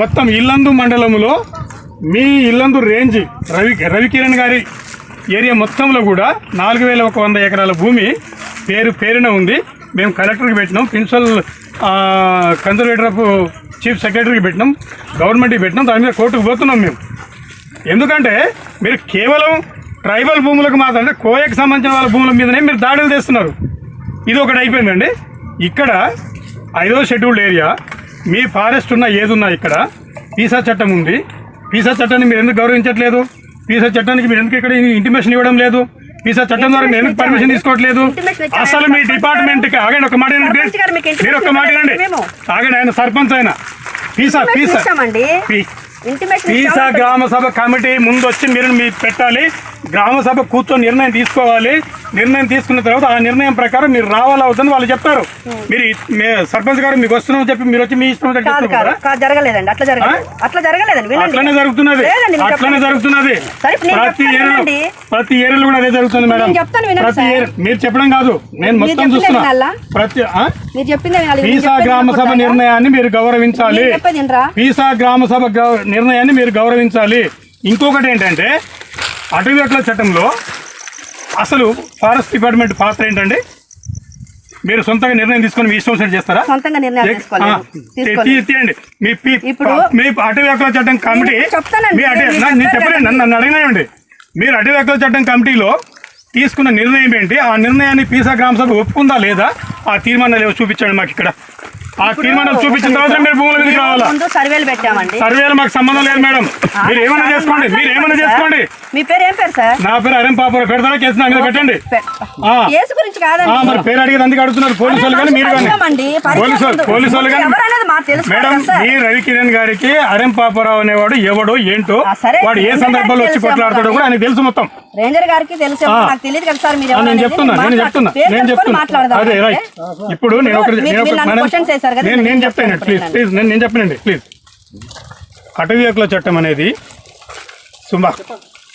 మొత్తం ఇల్లందు మండలంలో మీ ఇల్లందు రేంజ్ రవి రవికిరణ్ గారి ఏరియా మొత్తంలో కూడా నాలుగు వేల ఒక వంద ఎకరాల భూమి పేరు పేరున ఉంది. మేము కలెక్టర్కి పెట్టినాం. ప్రిన్సిపల్ కన్జర్వేటర్ ఆఫ్ చీఫ్ సెక్రటరీకి పెట్టినాం. గవర్నమెంట్కి పెట్టినాం. దాని మీద కోర్టుకు పోతున్నాం మేము. ఎందుకంటే మీరు కేవలం ట్రైబల్ భూములకు మాత్రం అంటే కోయకు సంబంధించిన వాళ్ళ భూముల మీదనే మీరు దాడులు చేస్తున్నారు. ఇది ఒకటి అయిపోయిందండి. ఇక్కడ ఐదో షెడ్యూల్డ్ ఏరియా. మీ ఫారెస్ట్ ఉన్న ఏదున్నా ఇక్కడ పీసా చట్టం ఉంది. పీసా చట్టాన్ని మీరు ఎందుకు గౌరవించట్లేదు? పీసా చట్టానికి మీరు ఎందుకు ఇక్కడ ఇంటిమేషన్ ఇవ్వడం లేదు? పీసా చట్టం ద్వారా మీరు ఎందుకు పర్మిషన్ తీసుకోవట్లేదు? అసలు మీ డిపార్ట్మెంట్కి ఆగండి ఒక మాట మీరు ఒక మాట. ఆగండి ఆయన సర్పంచ్ ఆయన. Pisa Pisa. పీసా గ్రామ సభ కమిటీ ముందు వచ్చి మీరు మీ పెట్టాలి. గ్రామ సభ కూర్చొని నిర్ణయం తీసుకోవాలి. నిర్ణయం తీసుకున్న తర్వాత ఆ నిర్ణయం ప్రకారం మీరు రావాలా అవుతుంది వాళ్ళు చెప్తారు మీరు సర్పంచ్ గారు మీకు వస్తున్నామని చెప్పి మీరు వచ్చి మీ ఇష్టం జరగలేదండి. అట్లా జరగలేదు. అట్లా జరగలేదండి. వినండి. అట్లనే జరుగుతున్నది. అట్లనే. జరుగుతున్నది. ప్రతి ఏరియాలో. ప్రతి ఏరియాలో కూడా అదే జరుగుతుంది మేడం. ప్రతి మీరు చెప్పడం కాదు. నేను మొత్తం చూస్తున్నా? ప్రతి పీసా గ్రామ సభ? నిర్ణయాన్ని మీరు గౌరవించాలి? పీసా గ్రామ సభ నిర్ణయాన్ని మీరు గౌరవించాలి. ఇంకొకటి ఏంటంటే అటవీ హక్కుల చట్టంలో అసలు ఫారెస్ట్ డిపార్ట్మెంట్ పాత్ర ఏంటండి? మీరు సొంతంగా నిర్ణయం తీసుకొని మీ ఇష్టం వచ్చినట్టు చేస్తారా? సొంతంగా తీయండి మీ పి- ఇప్పుడు- మీ అటవీ హక్కుల చట్టం కమిటీ. మీ నేను చెప్పలేను. నన్ను అడగనివ్వండి. మీరు అటవీ హక్కుల చట్టం కమిటీలో తీసుకున్న నిర్ణయం ఏంటి? ఆ నిర్ణయాన్ని పీసా గ్రామ సభ ఒప్పుకుందా లేదా? ఆ తీర్మానాలు ఏవో చూపించండి మాకు ఇక్కడ. ఆ తీర్మానాలు చూపించిన తర్వాత మీరు భూముల మీదకి రావాలా? ముందు సర్వేలు పెట్టామండి. సర్వేలు మాకు సంబంధం లేదు మేడం. మీరు ఏమైనా చేసుకోండి మీరు ఏమైనా చేసుకోండి. మీ పేరు ఏం పేరు సార్? నా పేరు అరం పాపర. పెడతారా కేసు నా మీద పెట్టండి. గురించి కాదండి. మరి పేరు అడిగేది అందుకు అడుగుతున్నారు. పోలీసు వాళ్ళు కానీ మీరు కానీ. పరిచయమండి, పరిచయం పోలీసు వాళ్ళు పోలీసు వాళ్ళు కానీ. ఎవరనేది మాకు తెలుసు మేడం కదా సార్. మీ రవికిరణ్ గారికి అరం పాపారావు అనేవాడు ఎవడో ఏంటో ఆ, సరే, వాడు ఏ సందర్భంలో వచ్చి కొట్లాడతాడో కూడా ఆయనకి తెలుసు మొత్తం. రేంజర్ గారికి తెలిసే ఆ. నాకు తెలియదు కదా సార్ మీరు ఆ, నేను. చెప్తున్నా నేను మాట్లాడు- చెప్తున్నా పేరు నేను తెలుసుకొని చెప్తున్నా. మాట్లాడదాం అదే అంటే. ఇప్పుడు నేను ఒకటి మీరు- నేను మీరు ఒకటి నన్ను మేడం, questions వేశారు కదా, నేను నేను నేను చెప్తాను చెప్తాను ప్లీజ్ ప్లీజ్ నేను నేను చెప్పనండి ప్లీజ్ అటవీ హక్కుల చట్టం అనేది సుమా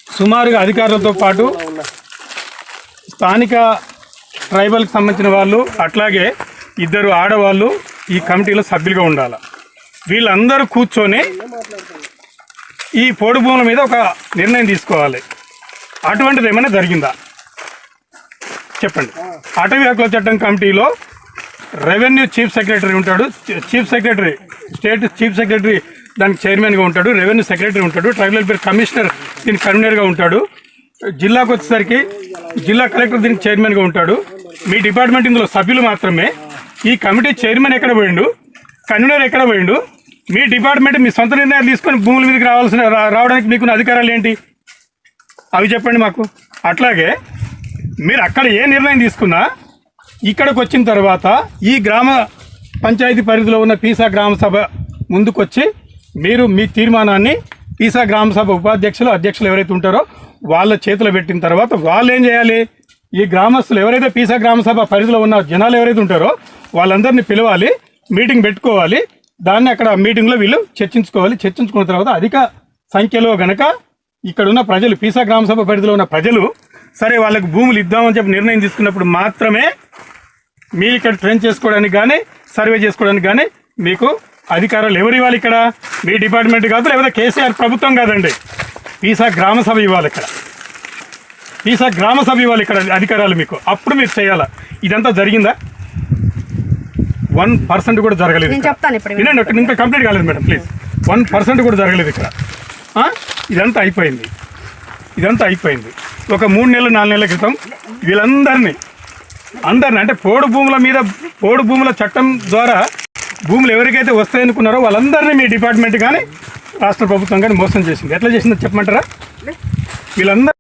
సుమారుగా అధికారులతో పాటు స్థానిక ట్రైబల్కి సంబంధించిన వాళ్ళు అట్లాగే ఇద్దరు ఆడవాళ్ళు ఈ కమిటీలో సభ్యులుగా ఉండాలి. వీళ్ళందరూ కూర్చొని ఈ పోడు భూముల మీద ఒక నిర్ణయం తీసుకోవాలి. అటువంటిది ఏమైనా జరిగిందా? చెప్పండి. అటవీ హక్కుల చట్టం కమిటీలో రెవెన్యూ చీఫ్ సెక్రటరీ ఉంటాడు. Chief secretary state chief secretary దానికి చైర్మన్గా ఉంటాడు రెవెన్యూ సెక్రటరీ ఉంటాడు ట్రైబల్ పేరు కమిషనర్ దీనికి కన్వీనర్గా ఉంటాడు. జిల్లాకు వచ్చేసరికి జిల్లా కలెక్టర్ దీనికి చైర్మన్గా ఉంటాడు. మీ డిపార్ట్మెంట్ ఇందులో సభ్యులు మాత్రమే. ఈ కమిటీ చైర్మన్ ఎక్కడ పోయిండు? కన్వీనర్ ఎక్కడ పోయిండు? మీ డిపార్ట్మెంట్ మీ సొంత నిర్ణయాలు తీసుకొని భూముల మీదకి రావాల్సిన రావడానికి మీకున్న అధికారాలు ఏంటి? అవి చెప్పండి మాకు. అట్లాగే మీరు అక్కడ ఏ నిర్ణయం తీసుకున్నా ఇక్కడికి వచ్చిన తర్వాత ఈ గ్రామ పంచాయతీ పరిధిలో ఉన్న పీసా గ్రామ సభ ముందుకొచ్చి మీరు మీ తీర్మానాన్ని పీసా గ్రామ సభ ఉపాధ్యక్షులు అధ్యక్షులు ఎవరైతే ఉంటారో వాళ్ళ చేతిలో పెట్టిన తర్వాత వాళ్ళు ఏం చేయాలి? ఈ గ్రామస్తులు ఎవరైతే పీసా గ్రామ సభ పరిధిలో ఉన్న జనాలు ఎవరైతే ఉంటారో వాళ్ళందరినీ పిలవాలి మీటింగ్ పెట్టుకోవాలి. దాన్ని అక్కడ మీటింగ్లో వీళ్ళు చర్చించుకోవాలి. చర్చించుకున్న తర్వాత అధిక సంఖ్యలో గనక ఇక్కడ ఉన్న ప్రజలు పీసా గ్రామసభ పరిధిలో ఉన్న ప్రజలు సరే వాళ్ళకి భూములు ఇద్దామని చెప్పి నిర్ణయం తీసుకున్నప్పుడు మాత్రమే మీరు ఇక్కడ ట్రైన్ చేసుకోవడానికి కానీ సర్వే చేసుకోవడానికి కానీ మీకు అధికారాలు ఎవరు ఇవ్వాలి ఇక్కడ? మీ డిపార్ట్మెంట్ కాదు లేకపోతే కేసీఆర్ ప్రభుత్వం కాదండి. పీసా గ్రామ సభ ఇవ్వాలి ఇక్కడ. పీసా గ్రామ సభ ఇవ్వాలి ఇక్కడ అధికారాలు మీకు. అప్పుడు మీరు చేయాలా? ఇదంతా జరిగిందా? వన్ పర్సెంట్ కూడా జరగలేదు. చెప్తాను వినండి ఒక ఇంకా కంప్లీట్ కాలేదు మేడం ప్లీజ్ వన్ పర్సెంట్ కూడా జరగలేదు ఇక్కడ? ఇదంతా అయిపోయింది. ఇదంతా అయిపోయింది. ఒక మూడు నెలలు నాలుగు నెలల క్రితం వీళ్ళందరినీ అందరిని అంటే పోడు భూముల మీద పోడు భూముల చట్టం ద్వారా భూములు ఎవరికైతే వస్తాయనుకున్నారో వాళ్ళందరినీ మీ డిపార్ట్మెంట్ కానీ రాష్ట్ర ప్రభుత్వం కానీ మోసం చేసింది. ఎట్లా చేసిందో చెప్పమంటారా? వీళ్ళందరూ